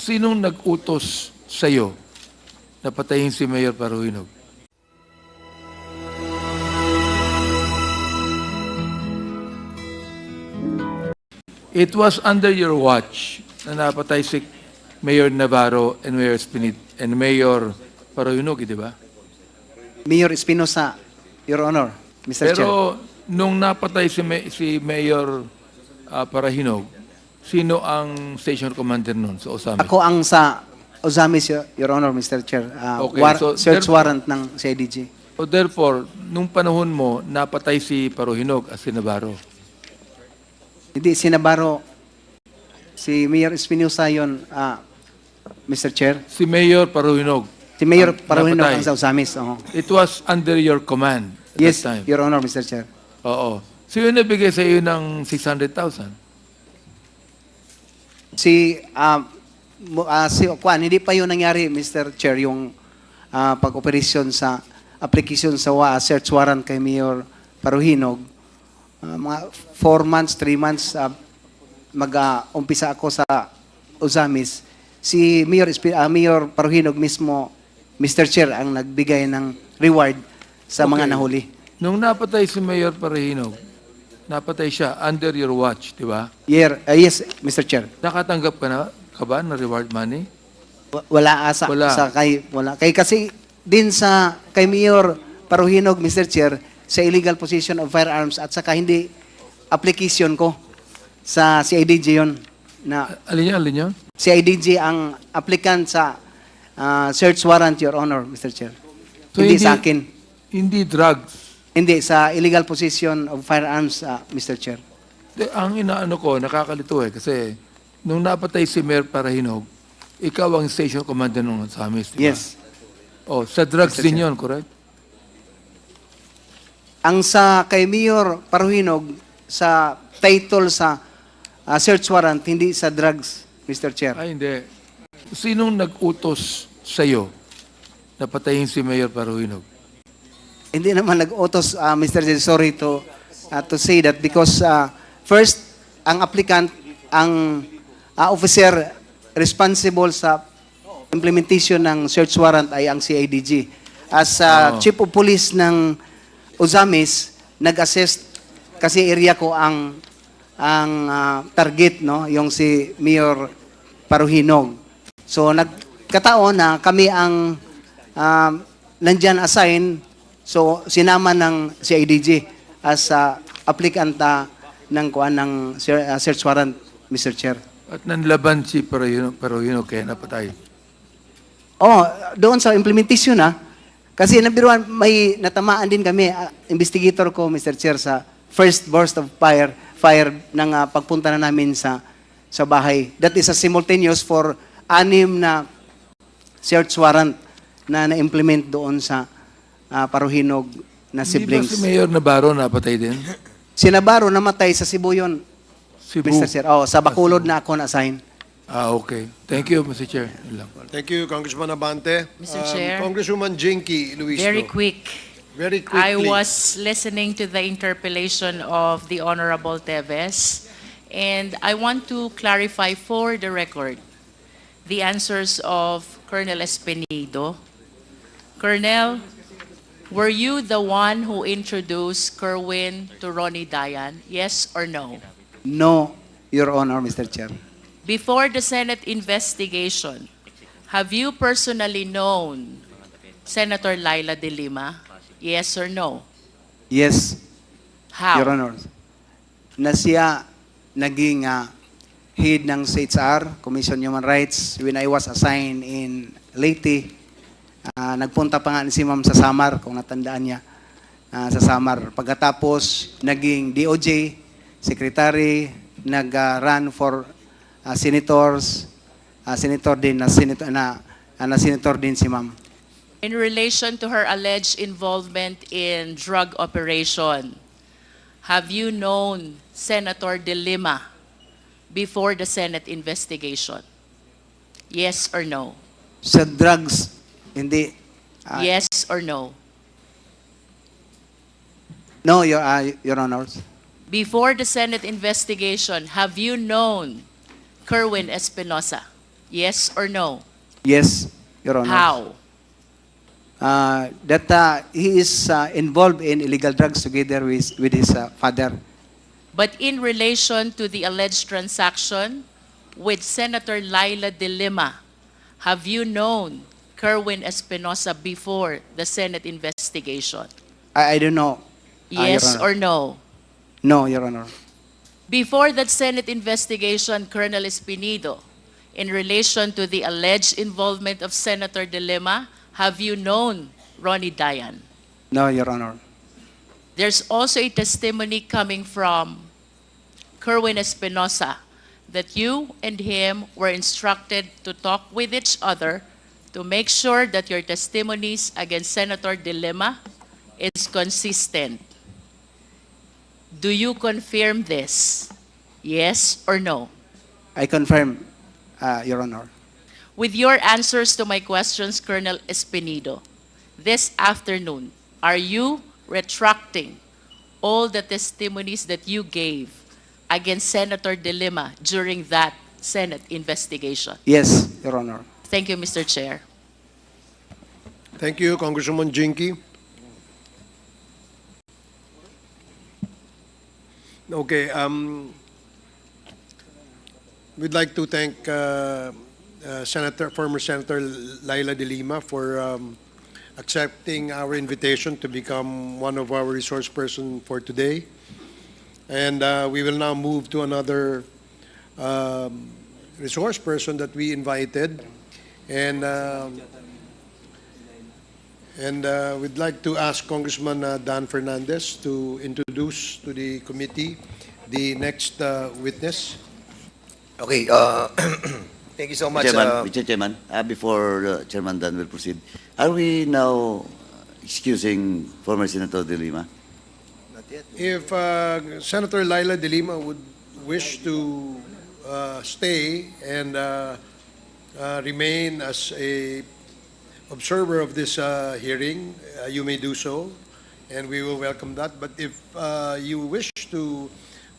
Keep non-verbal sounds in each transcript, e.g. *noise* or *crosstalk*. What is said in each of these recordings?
sinong nag-utos sa'yo na patayin si Mayor Paruhinog? It was under your watch na napatay si Mayor Navarro and Mayor Spinit and Mayor Paruhinog, di ba? Mayor Espinosa, Your Honor, Mr. Chair. Pero nung napatay si, May- si Mayor ah, Parahinog, sino ang station commander nun sa Osamis? Ako ang sa Ozamis, Your Your Honor, Mr. Chair. Uh, Okay, war- so search therefore- warrant ng CIDG. So therefore, nung panahon mo, napatay si Paruhinog at si Navarro. Hindi, si Navarro, si Mayor Espinosa yun, ah, Mr. Chair. Si Mayor Paruhinog. Si Mayor ang Paruhino napatay. ang sa Ozamis. oo. It was under your command at Yes, that time. Your Honor, Mr. Chair. Oo. So yun nabigay sa iyo ng 600,000. Si, mo- ah, si Kwan, hindi pa yun nangyari, Mr. Chair, yung ah, pag-operasyon sa application sa wa, search warrant kay Mayor Paruhinog. Ah, mga four months, three months, ah, mag-umpisa ako sa Ozamis. Si Mayor, ah, Mayor Paruhinog mismo, Mr. Chair, ang nagbigay ng reward sa mga Okay. nahuli. Nung napatay si Mayor Paruhinog, napatay siya under your watch, di ba? Year, ah, yes, Mr. Chair. Nakatanggap ka na ka ba ng reward money? Wa- Wala asa Wala. sa kay wala. Kay kasi din sa kay Mayor Paruhinog Mr. Chair sa illegal possession of firearms at saka hindi application ko sa CIDG yon na Alin yan, alin yan? CIDG ang applicant sa ah, search warrant your honor Mr. Chair. So, hindi, hindi- sa akin. Hindi drugs. Hindi sa illegal possession of firearms ah, Mr. Chair. De, ang inaano ko, nakakalito eh, kasi nung napatay si Mayor Parahinog, ikaw ang station commander nung sa amis, di ba? Yes. Oh, sa drugs Mr. din Chair. yun, correct? Ang sa kay Mayor Paruhinog sa title sa ah, search warrant hindi sa drugs Mr. Chair. Ay, hindi. Sinong nag-utos sa'yo na patayin si Mayor Parahinog? Hindi naman nag-utos, uh, Mr. Judge, sorry to, uh, to say that because uh, first, ang applicant, ang uh, officer responsible sa implementation ng search warrant ay ang CIDG. As uh, Oo. Chief of Police ng Ozamis, nag-assess kasi area ko ang ang uh, target no yung si Mayor Paruhinog. So nagkataon na kami ang um, nandyan assign so sinama ng CIDG as uh, applicant uh, ng kuan ng uh, search warrant Mr. Chair. At nanlaban si Parahinog, Parahinog kaya napatay. Oh, doon sa implementation na kasi nabiruan may natamaan din kami uh, investigator ko Mr. Chair sa first burst of fire fire ng uh, pagpunta na namin sa sa bahay. That is a simultaneous for anim na search warrant na na-implement doon sa uh, Paruhinog na Hindi ba siblings. si Mayor Navarro napatay din? Si Navarro namatay sa Cebu yun, Cebu. Mr. Chair. Oh, sa Bacolod na ako na-assign. Ah, okay. Thank you, Mr. Chair. Thank you, Congressman Abante. Mr. Um, Chair. Congresswoman Jinky Luisno. Very quick. Very quickly. I was listening to the interpellation of the Honorable Teves, and I want to clarify for the record the answers of Colonel Espinido. Colonel, were you the one who introduced Kerwin to Ronnie Dayan? Yes or no? No, Your Honor, Mr. Chair. Before the Senate investigation, have you personally known Senator Laila de Lima? Yes or no? Yes, How? Your Honor, na siya naging ah, head ng CHR, Commission on Human Rights, when I was assigned in Leyte. Ah, nagpunta pa nga si Ma'am sa Samar, kung natandaan niya, ah, sa Samar. Pagkatapos, naging DOJ, Secretary, nag-run for ah, senators, ah, senator din, na, senator, na, ah, na senator din si Ma'am. In relation to her alleged involvement in drug operation, have you known Senator De Lima before the Senate investigation? Yes or no? Sa drugs, hindi. ah, Yes or no? No, Your, ah, Your Honors. Before the Senate investigation, have you known Kerwin Espinosa? Yes or no? Yes, Your Honor. How? Uh, that uh, he is uh, involved in illegal drugs together with, with his uh, father. But in relation to the alleged transaction with Senator Laila De Lima, have you known Kerwin Espinosa before the Senate investigation? I, I don't know. Uh, Your Yes Honor. or no? No, Your Honor. Before that Senate investigation, Colonel Espinido, in relation to the alleged involvement of Senator De Lima, have you known Ronnie Dayan? No, Your Honor. There's also a testimony coming from Kerwin Espinosa that you and him were instructed to talk with each other to make sure that your testimonies against Senator De Lima is consistent. Do you confirm this? Yes or no? I confirm, uh, Your Honor. With your answers to my questions, Colonel Espinido, this afternoon, are you retracting all the testimonies that you gave against Senator De Lima during that Senate investigation? Yes, Your Honor. Thank you, Mr. Chair. Thank you, Congresswoman Jinky. Okay, um, we'd like to thank uh, uh, Senator, former Senator Laila De Lima for um, accepting our invitation to become one of our resource person for today. And uh, we will now move to another um, resource person that we invited. And um, and uh, we'd like to ask Congressman uh, Dan Fernandez to introduce to the committee the next uh, witness. Okay, uh, *clears throat* thank you so much. Chairman, uh, Mr. Chairman, uh, before uh, Chairman Dan will proceed, are we now excusing former Senator De Lima? Not yet. If uh, Senator Laila De Lima would wish to uh, stay and uh, uh, remain as a observer of this uh, hearing, uh, you may do so, and we will welcome that. But if uh, you wish to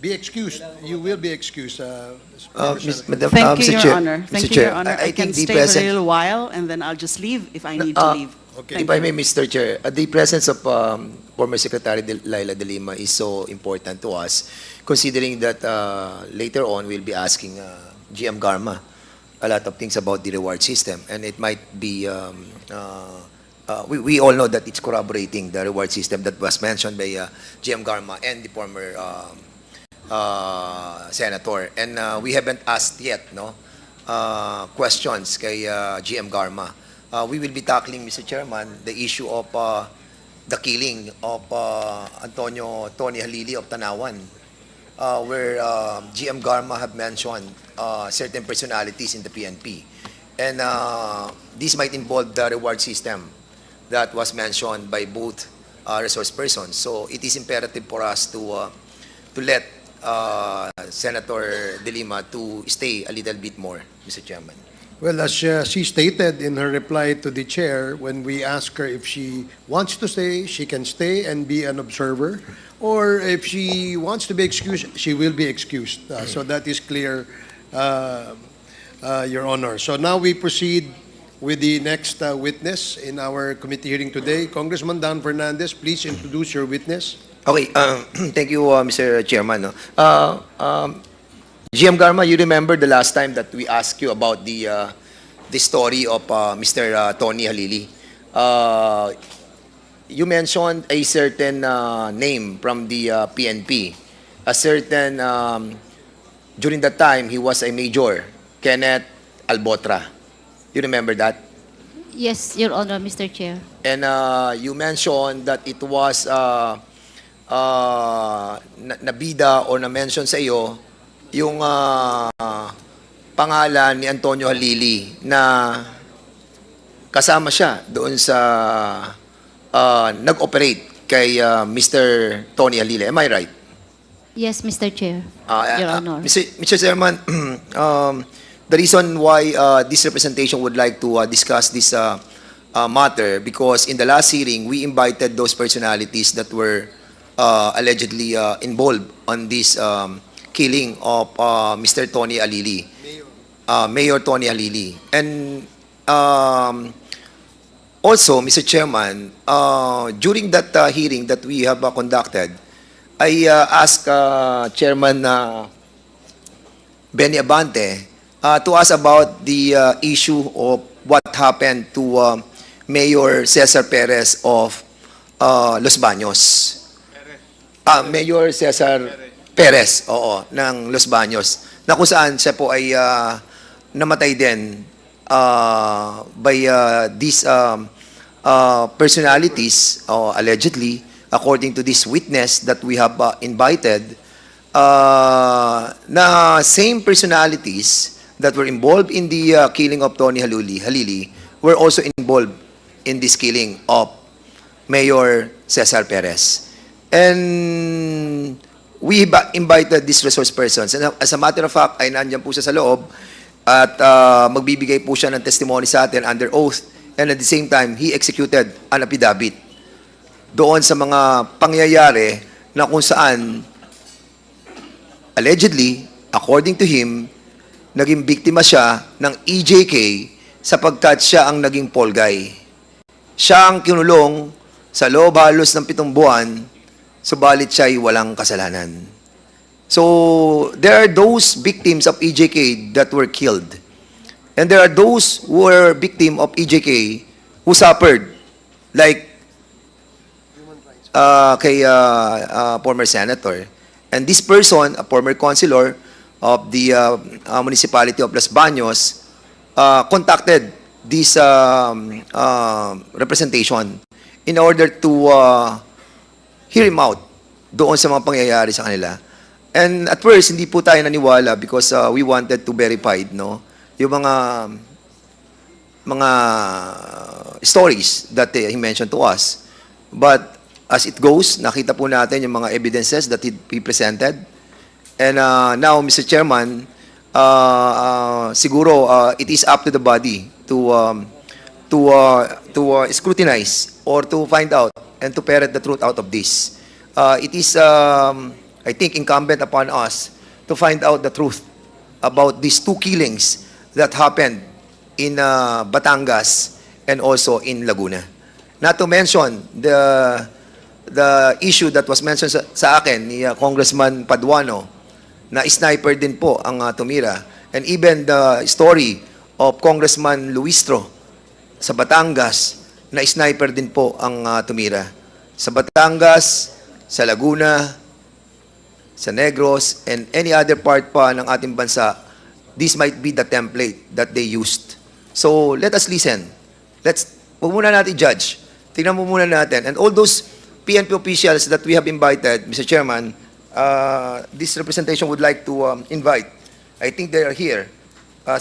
be excused, you will be excused. uh, Uh. Ms. Madam- Thank you, Mr. Your Chair- Honor. Mr. Thank you, Chair, Your Honor. I- I I can think the stay for a little while, and then I'll just leave if I need to Uh, leave. Okay. Thank If I you. may, Mr. Chair, uh, the presence of um, former Secretary De- Laila De Lima is so important to us, considering that uh, later on we'll be asking uh, GM Garma a lot of things about the reward system, and it might be. Um, uh, uh, we, we all know that it's corroborating the reward system that was mentioned by uh, GM Garma and the former um, uh, senator. And uh, we haven't asked yet, no, uh, questions kay uh, GM Garma. Uh, we will be tackling, Mr. Chairman, the issue of uh, the killing of uh, Antonio Tony Halili of Tanawan, uh, where uh, GM Garma have mentioned uh, certain personalities in the PNP. And uh, this might involve the reward system that was mentioned by both uh, resource persons. So it is imperative for us to uh, to let uh, Senator De Lima to stay a little bit more, Mr. Chairman. Well, as uh, she stated in her reply to the chair, when we ask her if she wants to stay, she can stay and be an observer, or if she wants to be excused, she will be excused. Uh, so that is clear, uh, uh, Your Honor. So now we proceed with the next uh, witness in our committee hearing today. Congressman Dan Fernandez, please introduce your witness. Okay, um, *clears throat* thank you, uh, Mr. Chairman. Uh, um, GM Garma, you remember the last time that we asked you about the uh, the story of uh, Mr. uh, Tony Halili. Uh, you mentioned a certain uh, name from the uh, PNP, a certain um, during that time he was a major, Kenneth Albotra. You remember that? Yes, Your Honor, Mr. Chair. And uh, you mentioned that it was uh, uh, na- nabida or na-mention sa iyo yung uh, pangalan ni Antonio Halili na kasama siya doon sa uh, nag-operate kay uh, Mr. Tony Halili. Am I right? Yes, Mr. Chair. Uh, Your uh, Honor. Mr. Mr. Chairman, *clears throat* um, the reason why uh, this representation would like to uh, discuss this uh, uh, matter because in the last hearing we invited those personalities that were uh, allegedly uh, involved on this um, killing of uh, Mr. Tony Alili. uh, Mayor Tony Alili. And um, also, Mr. Chairman, uh, during that uh, hearing that we have uh, conducted, I uh, asked uh, Chairman uh, Benny Abante uh, to ask about the uh, issue of what happened to uh, Mayor Cesar Perez of uh, Los Baños. Ah, Mayor Cesar Perez, oo, ng Los Baños, na kung saan siya po ay ah, namatay din ah, by ah, these um, ah, personalities, oh, allegedly, according to this witness that we have ah, invited, ah, na same personalities that were involved in the ah, killing of Tony Haluli, Halili were also involved in this killing of Mayor Cesar Perez. And we invited these resource persons. And as a matter of fact, ay nandyan po siya sa loob at ah, magbibigay po siya ng testimony sa atin under oath. And at the same time, he executed an affidavit doon sa mga pangyayari na kung saan allegedly, according to him, naging biktima siya ng EJK sapagkat siya ang naging Paul guy. Siya ang kinulong sa loob halos ng pitong buwan, subalit siya ay walang kasalanan. So, there are those victims of EJK that were killed. And there are those who were victim of EJK who suffered, like uh, kay uh, uh, former senator. And this person, a former councilor of the uh, uh, municipality of Los Baños, uh, contacted this um, uh, representation in order to uh, hear him out doon sa mga pangyayari sa kanila. And at first, hindi po tayo naniwala because uh, we wanted to verify, no? Yung mga mga stories that uh, he mentioned to us. But as it goes, nakita po natin yung mga evidences that he, he presented. And uh, now, Mr. Chairman, uh, uh, siguro uh, it is up to the body to um, to uh, to uh, scrutinize or to find out and to ferret the truth out of this. Uh, it is, um, I think, incumbent upon us to find out the truth about these two killings that happened in uh, Batangas and also in Laguna. Not to mention the the issue that was mentioned sa, sa akin ni uh, Congressman Paduano na sniper din po ang uh, tumira. And even the story of Congressman Luistro sa Batangas na sniper din po ang uh, tumira. Sa Batangas, sa Laguna, sa Negros, and any other part pa ng ating bansa, this might be the template that they used. So, let us listen. Let's, huwag muna natin judge. Tingnan mo muna natin. And all those PNP officials that we have invited, Mr. Chairman, uh, this representation would like to um, invite. I think they are here. Uh,